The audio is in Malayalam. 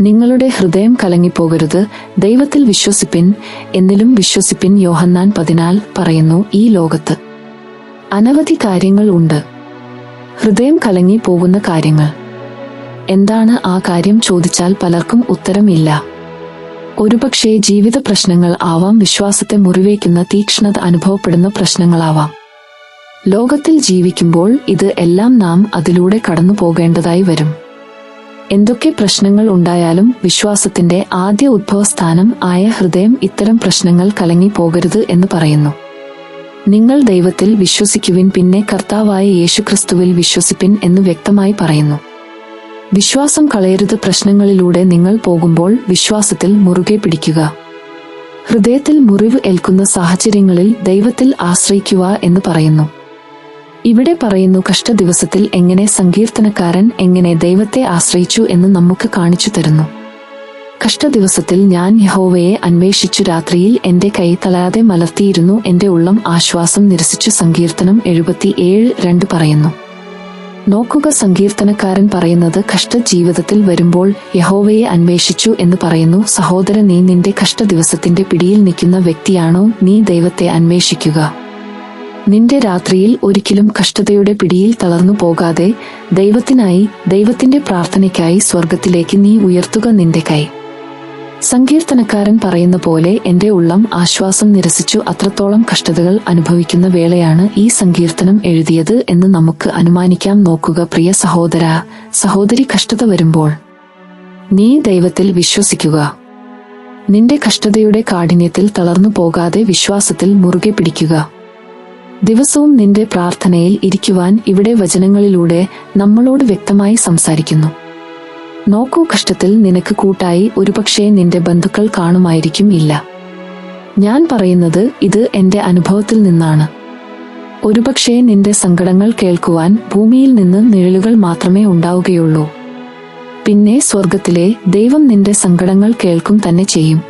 നിങ്ങളുടെ ഹൃദയം കലങ്ങിപ്പോകരുത്. ദൈവത്തിൽ വിശ്വസിപ്പിൻ എന്നിലും വിശ്വസിപ്പിൻ യോഹന്നാൻ പതിനാൽ പറയുന്നു ഈ ലോകത്ത്. അനവധി കാര്യങ്ങൾ ഉണ്ട്. ഹൃദയം കലങ്ങി പോകുന്ന കാര്യങ്ങൾ. എന്താണ് ആ കാര്യം ചോദിച്ചാൽ പലർക്കും ഉത്തരമില്ല ഒരുപക്ഷേ ജീവിത പ്രശ്നങ്ങൾ ആവാം വിശ്വാസത്തെ മുറിവേക്കുന്ന തീക്ഷ്ണത അനുഭവപ്പെടുന്ന പ്രശ്നങ്ങളാവാം. ലോകത്തിൽ ജീവിക്കുമ്പോൾ ഇത് എല്ലാം നാം അതിലൂടെ കടന്നു പോകേണ്ടതായി വരും. എന്തൊക്കെ പ്രശ്നങ്ങൾ ഉണ്ടായാലും വിശ്വാസത്തിന്റെ ആദ്യ ഉദ്ഭവസ്ഥാനം ആയ ഹൃദയം ഇത്തരം പ്രശ്നങ്ങൾ കലങ്ങി പോകരുത് എന്ന് പറയുന്നു. നിങ്ങൾ ദൈവത്തിൽ വിശ്വസിക്കുവിൻ പിന്നെ കർത്താവായ യേശുക്രിസ്തുവിൽ വിശ്വസിപ്പിൻ എന്ന് വ്യക്തമായി പറയുന്നു. വിശ്വാസം കളയരുത് പ്രശ്നങ്ങളിലൂടെ നിങ്ങൾ പോകുമ്പോൾ വിശ്വാസത്തിൽ മുറുകെ പിടിക്കുക. ഹൃദയത്തിൽ മുറിവ് ഏൽക്കുന്ന സാഹചര്യങ്ങളിൽ ദൈവത്തിൽ ആശ്രയിക്കുക എന്ന് പറയുന്നു. ഇവിടെ പറയുന്നു കഷ്ട ദിവസത്തിൽ എങ്ങനെ സങ്കീർത്തനക്കാരൻ എങ്ങനെ ദൈവത്തെ ആശ്രയിച്ചു എന്ന് നമുക്ക് കാണിച്ചു തരുന്നു. കഷ്ടദിവസത്തിൽ ഞാൻ യഹോവയെ അന്വേഷിച്ചു രാത്രിയിൽ എന്റെ കൈ തളയാതെ മലർത്തിയിരുന്നു എന്റെ ഉള്ളം ആശ്വാസം നിരസിച്ചു സങ്കീർത്തനം എഴുപത്തിയേഴ് രണ്ട് പറയുന്നു. നോക്കുക സങ്കീർത്തനക്കാരൻ പറയുന്നത് കഷ്ടജീവിതത്തിൽ വരുമ്പോൾ യഹോവയെ അന്വേഷിച്ചു എന്ന് പറയുന്നു സഹോദര നീ നിന്റെ കഷ്ടദിവസത്തിന്റെ പിടിയിൽ നിൽക്കുന്ന വ്യക്തിയാണോ? നീ ദൈവത്തെ അന്വേഷിക്കുക. നിന്റെ രാത്രിയിൽ ഒരിക്കലും കഷ്ടതയുടെ പിടിയിൽ തളർന്നു പോകാതെ ദൈവത്തിനായി ദൈവത്തിന്റെ പ്രാർത്ഥനയ്ക്കായി സ്വർഗത്തിലേക്ക് നീ ഉയർത്തുക നിന്റെ കൈ. സങ്കീർത്തനക്കാരൻ പറയുന്ന പോലെ എന്റെ ഉള്ളം ആശ്വാസം നിരസിച്ചു അത്രത്തോളം കഷ്ടതകൾ അനുഭവിക്കുന്ന വേളയാണ് ഈ സങ്കീർത്തനം എഴുതിയത് എന്ന് നമുക്ക് അനുമാനിക്കാം. നോക്കുക പ്രിയ സഹോദര സഹോദരി കഷ്ടത വരുമ്പോൾ നീ ദൈവത്തിൽ വിശ്വസിക്കുക. നിന്റെ കഷ്ടതയുടെ കാഠിന്യത്തിൽ തളർന്നു പോകാതെ വിശ്വാസത്തിൽ മുറുകെ പിടിക്കുക. ദിവസവും നിന്റെ പ്രാർത്ഥനയിൽ ഇരിക്കുവാൻ ഇവിടെ വചനങ്ങളിലൂടെ നമ്മളോട് വ്യക്തമായി സംസാരിക്കുന്നു. നോക്കൂ കഷ്ടത്തിൽ നിനക്ക് കൂട്ടായി ഒരുപക്ഷെ നിന്റെ ബന്ധുക്കൾ കാണുമായിരിക്കും ഇല്ല. ഞാൻ പറയുന്നത് ഇത് എന്റെ അനുഭവത്തിൽ നിന്നാണ്. ഒരുപക്ഷെ നിന്റെ സങ്കടങ്ങൾ കേൾക്കുവാൻ ഭൂമിയിൽ നിന്ന് നിഴലുകൾ മാത്രമേ ഉണ്ടാവുകയുള്ളൂ. പിന്നെ സ്വർഗത്തിലെ ദൈവം നിന്റെ സങ്കടങ്ങൾ കേൾക്കും തന്നെ ചെയ്യും.